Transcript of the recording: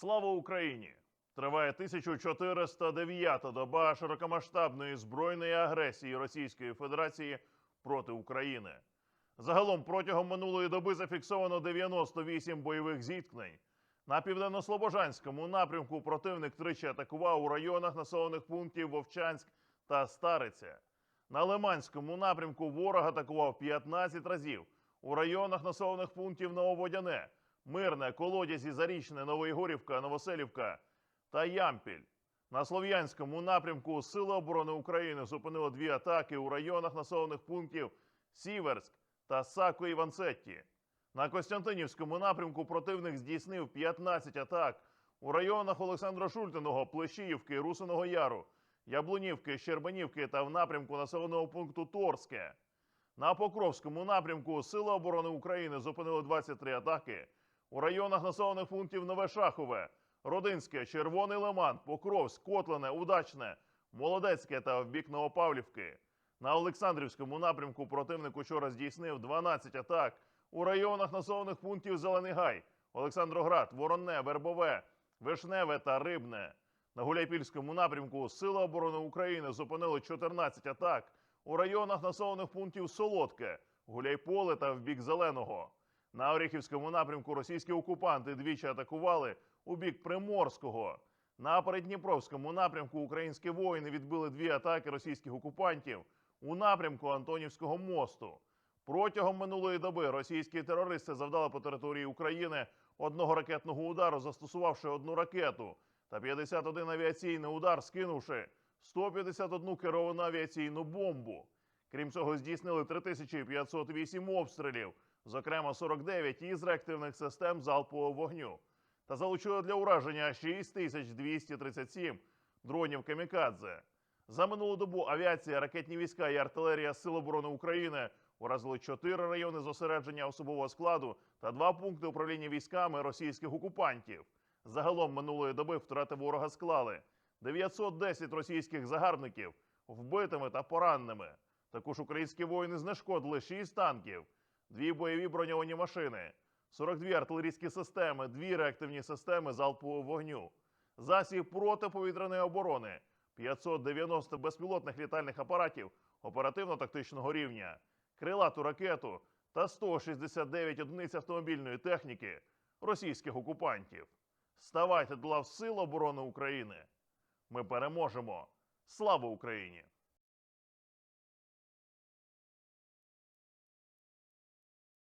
Слава Україні! Триває 1409-та доба широкомасштабної збройної агресії Російської Федерації проти України. Загалом протягом минулої доби зафіксовано 98 бойових зіткнень. На південно-слобожанському напрямку противник тричі атакував у районах населених пунктів Вовчанськ та Стариця. На Лиманському напрямку ворог атакував 15 разів у районах населених пунктів Нововодяне, Мирне, Колодязі, Зарічне, Новоігорівка, Новоселівка та Ямпіль. На Слов'янському напрямку Сили оборони України зупинили дві атаки у районах населених пунктів Сіверськ та Сако Іванцетті. На Костянтинівському напрямку противник здійснив 15 атак у районах Олександра Шультиного, Плещіївки, Русиного Яру, Яблунівки, Щербанівки та в напрямку населеного пункту Торське. На Покровському напрямку Сили оборони України зупинили 23 атаки у районах населених пунктів Нове Шахове, Родинське, Червоний Лиман, Покровськ, Котлине, Удачне, Молодецьке та в бік Новопавлівки. На Олександрівському напрямку противник учора здійснив 12 атак у районах населених пунктів Зелений Гай, Олександроград, Воронне, Вербове, Вишневе та Рибне. На Гуляйпільському напрямку Сили оборони України зупинили 14 атак у районах населених пунктів Солодке, Гуляйполе та в бік Зеленого. На Оріхівському напрямку російські окупанти двічі атакували у бік Приморського. На Передніпровському напрямку українські воїни відбили дві атаки російських окупантів у напрямку Антонівського мосту. Протягом минулої доби російські терористи завдали по території України одного ракетного удару, застосувавши одну ракету, та 51 авіаційний удар, скинувши 151 керовану авіаційну бомбу. Крім цього, здійснили 3508 обстрілів, зокрема 49 із реактивних систем залпового вогню, та залучили для ураження 6237 дронів камікадзе. За минулу добу авіація, ракетні війська і артилерія Сил оборони України уразили чотири райони зосередження особового складу та два пункти управління військами російських окупантів. Загалом минулої доби втрати ворога склали 910 російських загарбників вбитими та пораненими. Також українські воїни знешкодили 6 танків, дві бойові броньовані машини, 42 артилерійські системи, дві реактивні системи залпового вогню, засіб протиповітряної оборони, 590 безпілотних літальних апаратів оперативно-тактичного рівня, крилату ракету та 169 одиниць автомобільної техніки російських окупантів. Ставайте до лав Сил оборони України. Ми переможемо. Слава Україні!